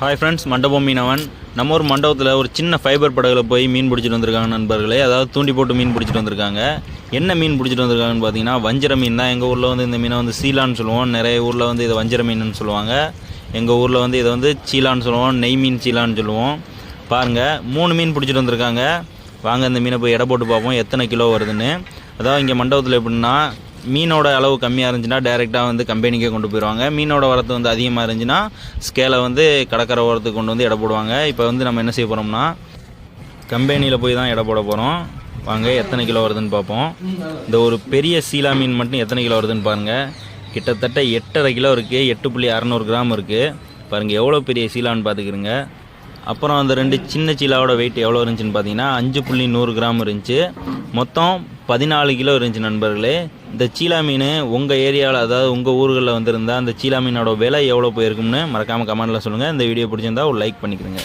Hi friends மண்டபம் மீனவன். நம்ம ஒரு மண்டபத்தில் ஒரு சின்ன ஃபைபர் படகுல போய் மீன் பிடிச்சிட்டு வந்திருக்காங்க நண்பர்களே. அதாவது தூண்டி போட்டு மீன் பிடிச்சிட்டு வந்திருக்காங்க. என்ன மீன் பிடிச்சிட்டு வந்திருக்காங்கன்னு பார்த்தீங்கன்னா வஞ்சிர மீன் தான். எங்கள் ஊரில் வந்து இந்த மீனை வந்து சீலான்னு சொல்லுவோம். நிறைய ஊரில் வந்து இதை வஞ்சிர மீன் சொல்லுவாங்க. எங்கள் ஊரில் வந்து இதை வந்து சீலான்னு சொல்லுவோம். நெய் மீன் சீலான்னு சொல்லுவோம். பாருங்கள் மூணு மீன் பிடிச்சிட்டு வந்திருக்காங்க. வாங்க இந்த மீனை போய் எடை போட்டு பார்ப்போம். எத்தனை கிலோ வருதுன்னு. அதாவது இங்கே மண்டபத்தில் எப்படின்னா மீனோட அளவு கம்மியாக இருந்துச்சுன்னா டைரெக்டாக வந்து கம்பெனிக்கே கொண்டு போயிடுவாங்க மீனோட வரத்து வந்து அதிகமாக இருந்துச்சுன்னா ஸ்கேலை வந்து கடற்கரை ஓரத்துக்கு கொண்டு வந்து எடை போடுவாங்க. இப்போ வந்து நம்ம என்ன செய்ய போகிறோம்னா கம்பெனியில் போய் தான் எடை போட போகிறோம் வாங்க எத்தனை கிலோ வருதுன்னு பார்ப்போம். இந்த ஒரு பெரிய சீலா மீன் மட்டும் எத்தனை கிலோ வருதுன்னு பாருங்கள் கிட்டத்தட்ட எட்டரை கிலோ இருக்குது எட்டு புள்ளி அறநூறு கிராம் இருக்குது பாருங்கள் எவ்வளோ பெரிய சீலான்னு பார்த்துக்கிறங்க அப்புறம் அந்த ரெண்டு சின்ன சீலாவோட வெயிட் எவ்வளோ இருந்துச்சுன்னு பார்த்தீங்கன்னா அஞ்சு புள்ளி நூறு கிராம் இருந்துச்சு. மொத்தம் பதினாலு கிலோ இருந்துச்சு நண்பர்களே. இந்த சீலா மீன் உங்கள் ஏரியாவில் அதாவது உங்கள் ஊர்களில் வந்திருந்தால் அந்த சீலா மீனோட விலை எவ்வளோ போயிருக்கும்னு மறக்காமல் கமெண்ட்டில் சொல்லுங்கள் இந்த வீடியோ பிடிச்சிருந்தா ஒரு லைக் பண்ணிக்கிறேங்க